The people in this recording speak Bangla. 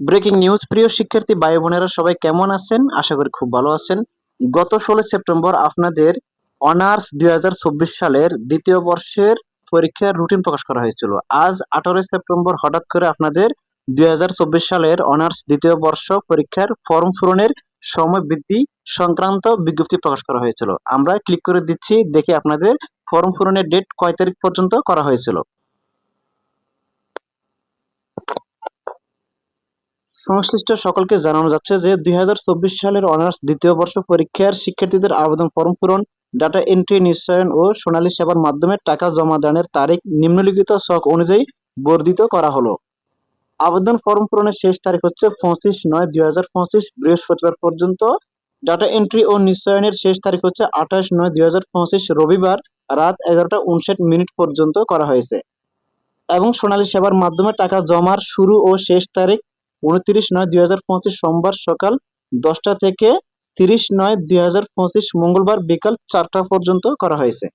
Breaking news. প্রিয় শিক্ষার্থী, ভাই বোনেরা, সবাই কেমন আছেন? আশা করি খুব ভালো আছেন। গত ষোলো সেপ্টেম্বর আপনাদের অনার্স দুই সালের দ্বিতীয় বর্ষের পরীক্ষার রুটিন প্রকাশ করা হয়েছিল। আজ আঠারোই সেপ্টেম্বর হঠাৎ করে আপনাদের দুই হাজার চব্বিশ সালের অনার্স দ্বিতীয় বর্ষ পরীক্ষার ফর্ম পূরণের সময় বৃদ্ধি সংক্রান্ত বিজ্ঞপ্তি প্রকাশ করা হয়েছিল। আমরা ক্লিক করে দিচ্ছি, দেখে আপনাদের ফর্ম পূরণের ডেট কয় তারিখ পর্যন্ত করা হয়েছিল। সংশ্লিষ্ট সকলকে জানানো যাচ্ছে যে দুই হাজার চব্বিশ সালের অনার্স দ্বিতীয় বর্ষ পরীক্ষার শিক্ষার্থীদের আবেদন ফর্ম পূরণ, ডাটা এন্ট্রি নিশ্চয়ন ও সোনালী সেবার মাধ্যমে টাকা জমা দানের তারিখ নিম্নলিখিত শখ অনুযায়ী বর্ধিত করা হলো। আবেদন ফর্ম পূরণের শেষ তারিখ হচ্ছে পঁচিশ নয় দুই বৃহস্পতিবার পর্যন্ত। ডাটা এন্ট্রি ও নিশ্চয়নের শেষ তারিখ হচ্ছে আঠাশ নয় দুই রবিবার রাত এগারোটা উনষাট মিনিট পর্যন্ত করা হয়েছে। এবং সোনালী সেবার মাধ্যমে টাকা জমার শুরু ও শেষ তারিখ উনত্রিশ নয় দুই সোমবার সকাল দশটা থেকে তিরিশ নয় দুই মঙ্গলবার বিকাল চারটা পর্যন্ত করা হয়েছে।